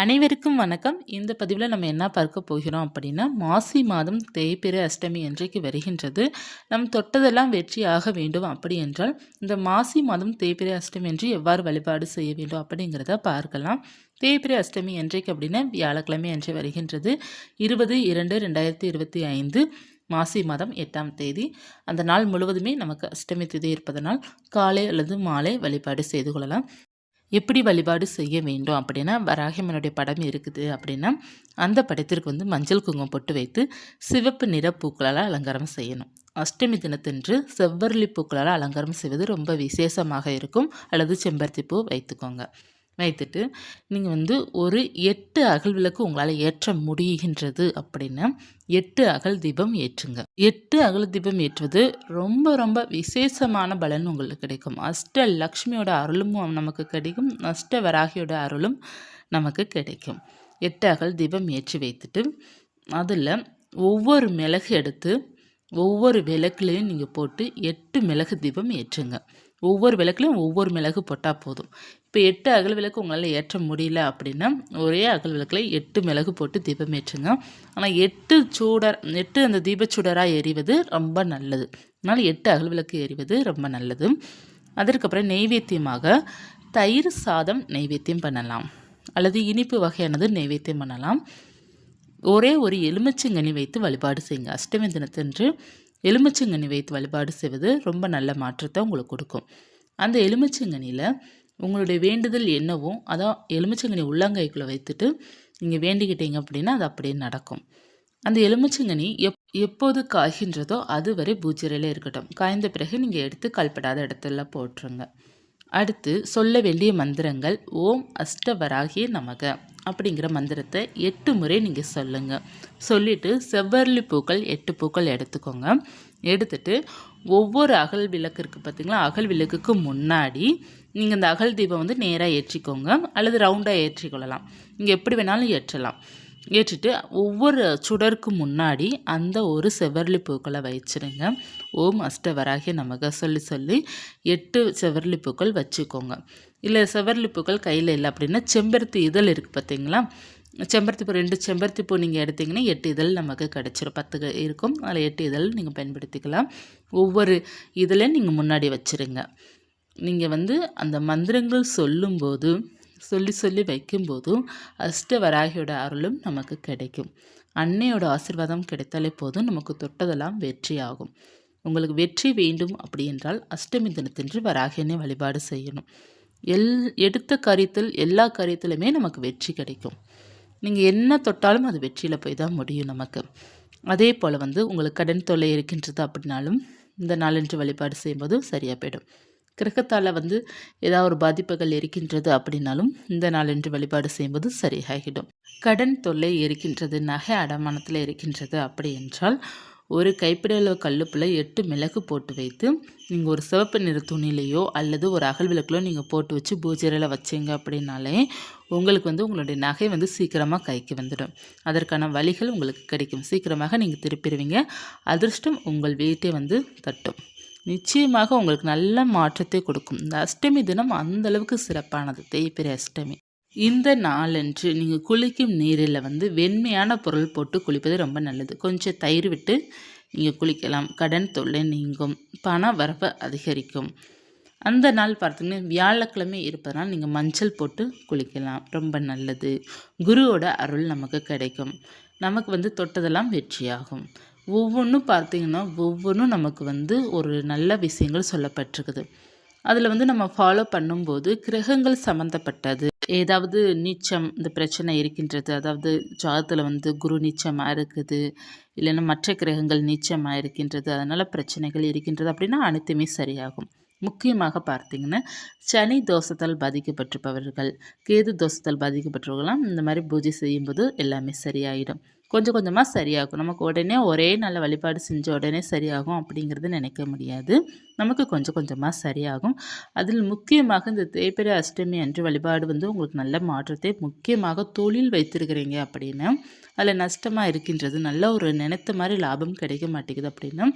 அனைவருக்கும் வணக்கம். இந்த பதிவில் நம்ம என்ன பார்க்க போகிறோம் அப்படின்னா மாசி மாதம் தேய்பிறை அஷ்டமி என்றைக்கு வருகின்றது நம் தொட்டதெல்லாம் வெற்றி ஆக வேண்டும் அப்படி என்றால் இந்த மாசி மாதம் தேய்பிறை அஷ்டமி என்று எவ்வாறு வழிபாடு செய்ய வேண்டும் அப்படிங்கிறத பார்க்கலாம். தேய்பிறை அஷ்டமி என்றைக்கு அப்படின்னா வியாழக்கிழமை அன்று வருகின்றது. இருபது இரண்டு ரெண்டாயிரத்தி இருபத்தி ஐந்து மாசி மாதம் எட்டாம் தேதி. அந்த நாள் முழுவதுமே நமக்கு அஷ்டமி திதி இருப்பதனால் காலை அல்லது மாலை வழிபாடு செய்து கொள்ளலாம். எப்படி வழிபாடு செய்ய வேண்டும் அப்படின்னா வராகியம்மனுடைய படம் இருக்குது அப்படின்னா அந்த படத்திற்கு வந்து மஞ்சள் குங்குமம் போட்டு வைத்து சிவப்பு நிற பூக்களால் அலங்காரம் செய்யணும். அஷ்டமி தினத்தன்று செவ்வரளி பூக்களால் அலங்காரம் செய்வது ரொம்ப விசேஷமாக இருக்கும். அல்லது செம்பருத்தி பூ வைத்துக்கோங்க. வைத்துட்டு நீங்கள் வந்து ஒரு எட்டு அகல் விளக்கு உங்களால் ஏற்ற முடிகின்றது அப்படின்னா எட்டு அகல் தீபம் ஏற்றுங்க. எட்டு அகல் தீபம் ஏற்றுவது ரொம்ப ரொம்ப விசேஷமான பலன் உங்களுக்கு கிடைக்கும். அஷ்ட லக்ஷ்மியோட அருளும் நமக்கு கிடைக்கும். அஷ்ட வராகியோட அருளும் நமக்கு கிடைக்கும். எட்டு அகல் தீபம் ஏற்றி வைத்துட்டு அதில் ஒவ்வொரு மிளகு எடுத்து ஒவ்வொரு விளக்குலையும் நீங்கள் போட்டு எட்டு மிளகு தீபம் ஏற்றுங்க. ஒவ்வொரு விளக்குலையும் ஒவ்வொரு மிளகு போட்டால் போதும். இப்போ எட்டு அகல் விளக்கு உங்களால் ஏற்ற முடியல அப்படின்னா ஒரே அகல் விளக்கில் எட்டு மிளகு போட்டு தீபம் ஏற்றுங்க. ஆனால் எட்டு சூடர் எட்டு அந்த தீபச்சூடராக எரிவது ரொம்ப நல்லது. அதனால் எட்டு அகல் விளக்கு எரிவது ரொம்ப நல்லது. அதற்கப்புறம் நெய்வேத்தியமாக தயிர் சாதம் நெய்வேத்தியம் பண்ணலாம். அல்லது இனிப்பு வகையானது நெய்வேத்தியம் பண்ணலாம். ஒரே ஒரு எலுமிச்சங்கனி வைத்து வழிபாடு செய்யுங்க. அஷ்டமி தினத்தன்று எலுமிச்சங்கனி வைத்து வழிபாடு செய்வது ரொம்ப நல்ல மாற்றத்தை உங்களுக்கு கொடுக்கும். அந்த எலுமிச்சங்கனியில் உங்களுடைய வேண்டுதல் என்னவோ அதான் எலுமிச்சங்கனி உள்ளங்கைக்குள்ளே வைத்துட்டு நீங்கள் வேண்டிக்கிட்டீங்க அப்படின்னா அது அப்படியே நடக்கும். அந்த எலுமிச்சங்கனி எப் எப்போது காய்கின்றதோ அது வரை பூஜையில் இருக்கட்டும். காய்ந்த பிறகு நீங்கள் எடுத்து கல்படாத இடத்துல போட்டுருங்க. அடுத்து சொல்ல வேண்டிய மந்திரங்கள் ஓம் அஷ்டவராகிய நமக. அப்படிங்கிற மந்திரத்தை எட்டு முறை நீங்கள் சொல்லுங்கள் சொல்லிவிட்டு செவ்வரளி பூக்கள் எட்டு பூக்கள் எடுத்துக்கோங்க. எடுத்துட்டு ஒவ்வொரு அகல் விளக்கு இருக்குது பார்த்திங்களா அகல் விளக்குக்கு முன்னாடி நீங்கள் இந்த அகல் தீபம் வந்து நேராக ஏற்றிக்கோங்க. அல்லது ரவுண்டாக ஏற்றிக்கொள்ளலாம். நீங்கள் எப்படி வேணாலும் ஏற்றலாம். ஏற்றிட்டு ஒவ்வொரு சுடருக்கு முன்னாடி அந்த ஒரு செவ்வரளி பூக்களை வச்சிருங்க. ஓம் அஷ்டவராகிய நமக. சொல்லி சொல்லி எட்டு செவ்வரளி பூக்கள் வச்சுக்கோங்க. இல்லை செவ்வரளி பூக்கள் கையில் இல்லை அப்படின்னா செம்பருத்தி இதழ் இருக்குது பார்த்தீங்களா? செம்பருத்தி பூ ரெண்டு செம்பருத்தி பூ நீங்கள் எடுத்திங்கன்னா எட்டு இதழ் நமக்கு கிடச்சிரும். பத்து இருக்கும். அதில் எட்டு இதழ் நீங்கள் பயன்படுத்திக்கலாம். ஒவ்வொரு இதில் நீங்கள் முன்னாடி வச்சுருங்க. நீங்கள் வந்து அந்த மந்திரங்கள் சொல்லும்போது சொல்லி சொல்லி வைக்கும்போதும் அஷ்டவராகியோட அருளும் நமக்கு கிடைக்கும். அன்னையோட ஆசிர்வாதம் கிடைத்தாலே போதும் நமக்கு தொட்டதெல்லாம் வெற்றி ஆகும் உங்களுக்கு வெற்றி வேண்டும் அப்படி என்றால் அஷ்டமி தினத்தன்று வராகியனை வழிபாடு செய்யணும். எல் எடுத்த காரியத்தில் எல்லா காரியத்திலுமே நமக்கு வெற்றி கிடைக்கும். நீங்கள் என்ன தொட்டாலும் அது வெற்றியில் போய் தான் முடியும் நமக்கு. அதே போல் வந்து உங்களுக்கு கடன் தொல்லை இருக்கின்றது அப்படின்னாலும் இந்த நாளன்று வழிபாடு செய்யும்போதும் சரியாக போயிடும். கிரகத்தால் வந்து ஏதாவது ஒரு பாதிப்புகள் இருக்கின்றது அப்படின்னாலும் இந்த நாளன்று வழிபாடு செய்யும்போது சரியாகிடும். கடன் தொல்லை இருக்கின்றது நகை அடமானத்தில் இருக்கின்றது அப்படி என்றால் ஒரு கைப்பிடியில் கல்லுப்பில் எட்டு மிளகு போட்டு வைத்து நீங்கள் ஒரு சிவப்பு நிற துணிலையோ அல்லது ஒரு அகல் விளக்கிலோ நீங்கள் போட்டு வச்சு பூஜையில் வச்சிங்க அப்படின்னாலே உங்களுக்கு வந்து உங்களுடைய நகை வந்து சீக்கிரமாக கைக்கு வந்துடும். அதற்கான வழிகள் உங்களுக்கு கிடைக்கும். சீக்கிரமாக நீங்கள் திருப்பிடுவீங்க. அதிர்ஷ்டம் உங்கள் வீட்டை வந்து தட்டும். நிச்சயமாக உங்களுக்கு நல்ல மாற்றத்தை கொடுக்கும். இந்த அஷ்டமி தினம் அந்தளவுக்கு சிறப்பானது. தேய்பிரை அஷ்டமி. இந்த நாளன்று நீங்கள் குளிக்கும் நீரில் வந்து வெண்மையான பொருள் போட்டு குளிப்பது ரொம்ப நல்லது. கொஞ்சம் தயிர் விட்டு நீங்கள் குளிக்கலாம். கடன் தொல்லை நீங்கும். பண வரவு அதிகரிக்கும். அந்த நாள் பார்த்திங்கன்னா வியாழக்கிழமை இருப்பதனால் நீங்கள் மஞ்சள் போட்டு குளிக்கலாம். ரொம்ப நல்லது. குருவோட அருள் நமக்கு கிடைக்கும். நமக்கு வந்து தொட்டதெல்லாம் வெற்றியாகும். ஒவ்வொன்றும் பார்த்திங்கன்னா ஒவ்வொன்றும் நமக்கு வந்து ஒரு நல்ல விஷயங்கள் சொல்லப்பட்டிருக்குது. அதில் வந்து நம்ம ஃபாலோ பண்ணும்போது கிரகங்கள் சம்மந்தப்பட்டது ஏதாவது நீச்சம் இந்த பிரச்சனை இருக்கின்றது. அதாவது ஜாதத்தில் வந்து குரு நீச்சமாக இருக்குது. இல்லைன்னா மற்ற கிரகங்கள் நீச்சமாக இருக்கின்றது. அதனால் பிரச்சனைகள் இருக்கின்றது அப்படின்னா அனைத்துமே சரியாகும். முக்கியமாக பார்த்தீங்கன்னா சனி தோஷத்தால் பாதிக்கப்பட்டிருப்பவர்கள் கேது தோஷத்தால் பாதிக்கப்பட்டவர்கள்லாம் இந்த மாதிரி பூஜை செய்யும்போது எல்லாமே சரியாயிடும். கொஞ்சம் கொஞ்சமாக சரியாகும். நமக்கு உடனே ஒரே நல்ல வழிபாடு செஞ்ச உடனே சரியாகும் அப்படிங்கிறது நினைக்க முடியாது. நமக்கு கொஞ்சம் கொஞ்சமாக சரியாகும். அதில் முக்கியமாக இந்த தேய்பிரை அஷ்டமி அன்று வழிபாடு வந்து உங்களுக்கு நல்ல மாற்றத்தை முக்கியமாக தொழில் வைத்திருக்கிறீங்க அப்படின்னா அதில் நஷ்டமாக இருக்கின்றது நல்ல ஒரு நினைத்த மாதிரி லாபம் கிடைக்க மாட்டேங்குது அப்படின்னா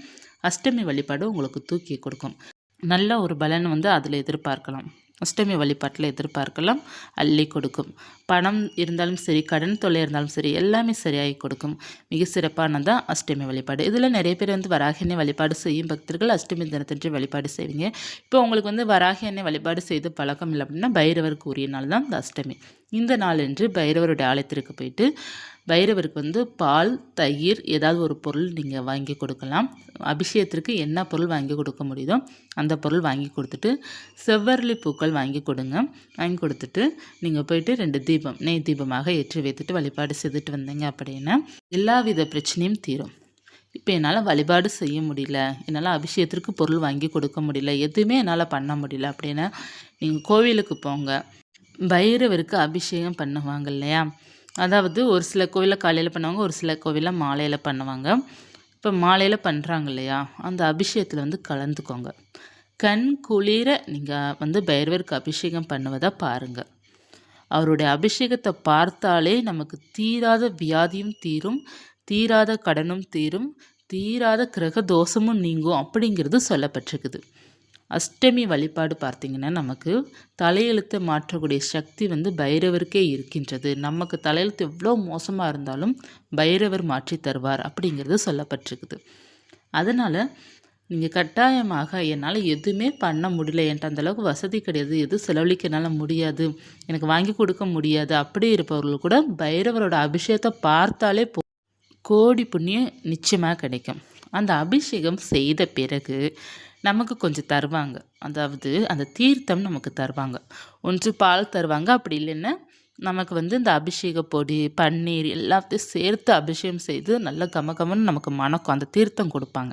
அஷ்டமி வழிபாடு உங்களுக்கு தூக்கி கொடுக்கும். நல்ல ஒரு பலன் வந்து அதில் எதிர்பார்க்கலாம். அஷ்டமி வழிபாட்டில் எதிர்பார்க்கலாம். அள்ளி கொடுக்கும். பணம் இருந்தாலும் சரி கடன் தொல்லை இருந்தாலும் சரி எல்லாமே சரியாகி கொடுக்கும். மிக சிறப்பானதான் அஷ்டமி வழிபாடு. இதில் நிறைய பேர் வந்து வராகி எண்ணெய் வழிபாடு செய்யும் பக்தர்கள் அஷ்டமி தினத்தன்று வழிபாடு செய்வீங்க. இப்போ உங்களுக்கு வந்து வராகி எண்ணெய் வழிபாடு செய்து பழக்கம் இல்லை அப்படின்னா பைரவர் உரிய நாள் தான் இந்த அஷ்டமி. இந்த நாளன்று பைரவருடைய ஆலயத்திற்கு போயிட்டு பைரவருக்கு வந்து பால் தயிர் ஏதாவது ஒரு பொருள் நீங்கள் வாங்கி கொடுக்கலாம். அபிஷேகத்திற்கு என்ன பொருள் வாங்கி கொடுக்க முடியுதோ அந்த பொருள் வாங்கி கொடுத்துட்டு செவ்வரளி பூக்கள் வாங்கி கொடுங்க. வாங்கி கொடுத்துட்டு நீங்கள் போயிட்டு ரெண்டு தீபம் நெய் தீபமாக ஏற்றி வைத்துட்டு வழிபாடு செய்துட்டு வந்தீங்க அப்படின்னா எல்லா வித பிரச்சனையும் தீரும். இப்போ என்னால் வழிபாடு செய்ய முடியல. என்னால் அபிஷேகத்திற்கு பொருள் வாங்கி கொடுக்க முடியல. எதுவுமே என்னால் பண்ண முடியல அப்படின்னா நீங்கள் கோவிலுக்கு போங்க. பைரவருக்கு அபிஷேகம் பண்ணுவாங்க இல்லையா? அதாவது ஒரு சில கோவிலில் காலையில் பண்ணுவாங்க ஒரு சில கோவிலில் மாலையில் பண்ணுவாங்க. இப்போ மாலையில் பண்ணுறாங்க இல்லையா? அந்த அபிஷேகத்தில் வந்து கலந்துக்கோங்க. கண் குளிர நீங்கள் வந்து பைரவருக்கு அபிஷேகம் பண்ணுவதை பாருங்கள் அவருடைய அபிஷேகத்தை பார்த்தாலே நமக்கு தீராத வியாதியும் தீரும் தீராத கடனும் தீரும் தீராத கிரக தோஷமும் நீங்கும் அப்படிங்கிறது சொல்லப்பட்டிருக்குது. அஷ்டமி வழிபாடு பார்த்திங்கன்னா நமக்கு தலையெழுத்தை மாற்றக்கூடிய சக்தி வந்து பைரவருக்கே இருக்கின்றது. நமக்கு தலையெழுத்து எவ்வளோ மோசமாக இருந்தாலும் பைரவர் மாற்றி தருவார் அப்படிங்கிறது சொல்லப்பட்டிருக்குது. அதனால் நீங்கள் கட்டாயமாக என்னால் எதுவுமே பண்ண முடியல. என்கிட்ட அந்தளவுக்கு வசதி கிடையாது. எது செலவழிக்க என்னால் முடியாது. எனக்கு வாங்கி கொடுக்க முடியாது. அப்படி இருப்பவர்கள் கூட பைரவரோட அபிஷேகத்தை பார்த்தாலே போ கோடி புண்ணியம் நிச்சயமாக கிடைக்கும். அந்த அபிஷேகம் செய்த பிறகு நமக்கு கொஞ்சம் தருவாங்க. அதாவது அந்த தீர்த்தம் நமக்கு தருவாங்க. ஒன்று பால் தருவாங்க. அப்படி இல்லைன்னா நமக்கு வந்து இந்த அபிஷேக பொடி பன்னீர் எல்லாத்தையும் சேர்த்து அபிஷேகம் செய்து நல்ல கம கமன்னு நமக்கு மணக்கும். அந்த தீர்த்தம் கொடுப்பாங்க.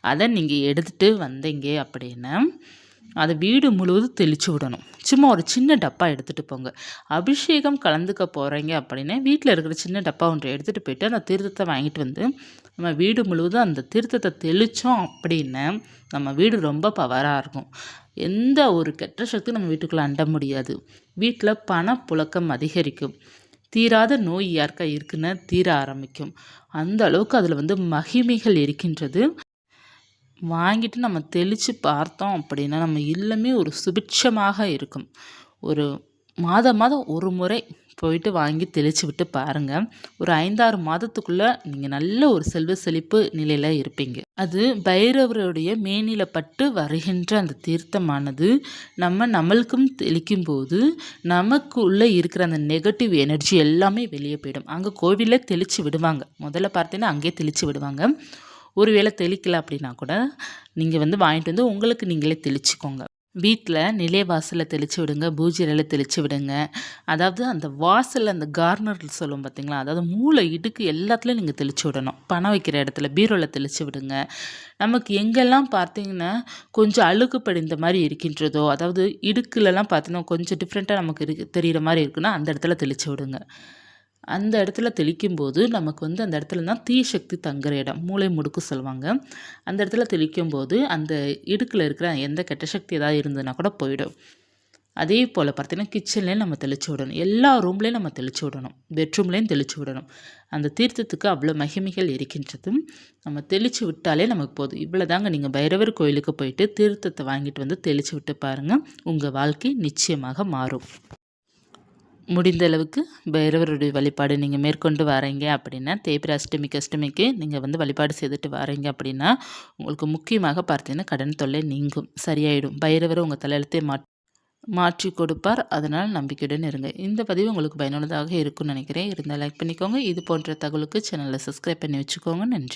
அதை நீங்கள் எடுத்துகிட்டு வந்தீங்க அப்படின்னா அதை வீடு முழுவதும் தெளித்து விடணும். சும்மா ஒரு சின்ன டப்பா எடுத்துகிட்டு போங்க. அபிஷேகம் கலந்துக்க போகிறீங்க அப்படின்னா வீட்டில் இருக்கிற சின்ன டப்பா ஒன்று எடுத்துகிட்டு போயிட்டு அந்த தீர்த்தத்தை வாங்கிட்டு வந்து நம்ம வீடு முழுவதும் அந்த தீர்த்தத்தை தெளித்தோம் அப்படின்னா நம்ம வீடு ரொம்ப பவராக இருக்கும். எந்த ஒரு கெட்ட சக்தியும் நம்ம வீட்டுக்குள்ளே அண்ட முடியாது. வீட்டில் பணப்புழக்கம் அதிகரிக்கும். தீராத நோய் யாருக்கா இருக்குன்னு தீர ஆரம்பிக்கும். அந்த அளவுக்கு அதில் வந்து மகிமைகள் இருக்கின்றது. வாங்கிட்டு நம்ம தெளித்து பார்த்தோம் அப்படின்னா நம்ம இல்லமே ஒரு சுபிட்சமாக இருக்கும். ஒரு மாதம் மாதம் ஒரு முறை போயிட்டு வாங்கி தெளித்து விட்டு பாருங்கள் ஒரு ஐந்தாறு மாதத்துக்குள்ளே நீங்கள் நல்ல ஒரு செல்வ செழிப்பு நிலையில் இருப்பீங்க. அது பைரவருடைய மேனில பட்டு வருகின்ற அந்த தீர்த்தமானது நம்ம நம்மளுக்கும் தெளிக்கும் போது நமக்கு உள்ளே இருக்கிற அந்த நெகட்டிவ் எனர்ஜி எல்லாமே வெளியே போயிடும். அங்கே கோவிலில் தெளித்து விடுவாங்க. முதல்ல பார்த்தீங்கன்னா அங்கேயே தெளித்து விடுவாங்க. ஒரு வேளை தெளிக்கல அப்படின்னா கூட நீங்கள் வந்து வாங்கிட்டு வந்து உங்களுக்கு நீங்களே தெளிச்சுக்கோங்க. வீட்டில் நிலை வாசலில் தெளித்து விடுங்க பூஜையில் தெளித்து விடுங்க. அதாவது அந்த வாசலில் அந்த கார்னர் சொல்லுவோம் பார்த்தீங்களா அதாவது மூளை இடுக்கு எல்லாத்துலேயும் நீங்கள் தெளித்து விடணும். பணம் வைக்கிற இடத்துல பீரோவில் தெளித்து விடுங்க. நமக்கு எங்கெல்லாம் பார்த்தீங்கன்னா கொஞ்சம் அழுக்கு படிந்த மாதிரி இருக்கின்றதோ அதாவது இடுக்குலலாம் பார்த்தீங்கன்னா கொஞ்சம் டிஃப்ரெண்ட்டாக நமக்கு இருக்கு தெரிகிற மாதிரி இருக்குன்னா அந்த இடத்துல தெளித்து விடுங்க. அந்த இடத்துல தெளிக்கும்போது நமக்கு வந்து அந்த இடத்துல தான் தீ சக்தி தங்குற இடம். மூளை முடுக்கு சொல்லுவாங்க. அந்த இடத்துல தெளிக்கும் போது அந்த இடுக்கில் இருக்கிற எந்த கெட்ட சக்தி ஏதாவது இருந்ததுன்னா கூட போயிடும். அதே போல் பார்த்தீங்கன்னா கிச்சன்லேயும் நம்ம தெளித்து விடணும். எல்லா ரூம்லேயும் நம்ம தெளித்து விடணும். பெட்ரூம்லேயும் தெளித்து விடணும். அந்த தீர்த்தத்துக்கு அவ்வளோ மகிமைகள் இருக்கின்றது நம்ம தெளித்து விட்டாலே நமக்கு போதும். இவ்வளோ தாங்க நீங்கள் பைரவர் கோயிலுக்கு போயிட்டு தீர்த்தத்தை வாங்கிட்டு வந்து தெளித்து விட்டு பாருங்கள் உங்கள் வாழ்க்கை நிச்சயமாக மாறும். முடிந்த அளவுக்கு பைரவருடைய வழிபாடு நீங்கள் மேற்கொண்டு வரீங்க அப்படின்னா தேய்பிர அஷ்டமி அஷ்டமிக்கு நீங்கள் வந்து வழிபாடு செய்துட்டு வரீங்க அப்படின்னா உங்களுக்கு முக்கியமாக பார்த்தீங்கன்னா கடன் தொல்லை நீங்கும் சரியாயிடும். பைரவர் உங்கள் தலையெழுத்தை மா மாற்றி கொடுப்பார். அதனால் நம்பிக்கையுடன் இருங்க. இந்த பதிவு உங்களுக்கு பயனுள்ளதாக இருக்கும்னு நினைக்கிறேன். இருந்தால் லைக் பண்ணிக்கோங்க. இது போன்ற தகவலுக்கு சேனலை சப்ஸ்கிரைப் பண்ணி வச்சுக்கோங்க. நன்றி.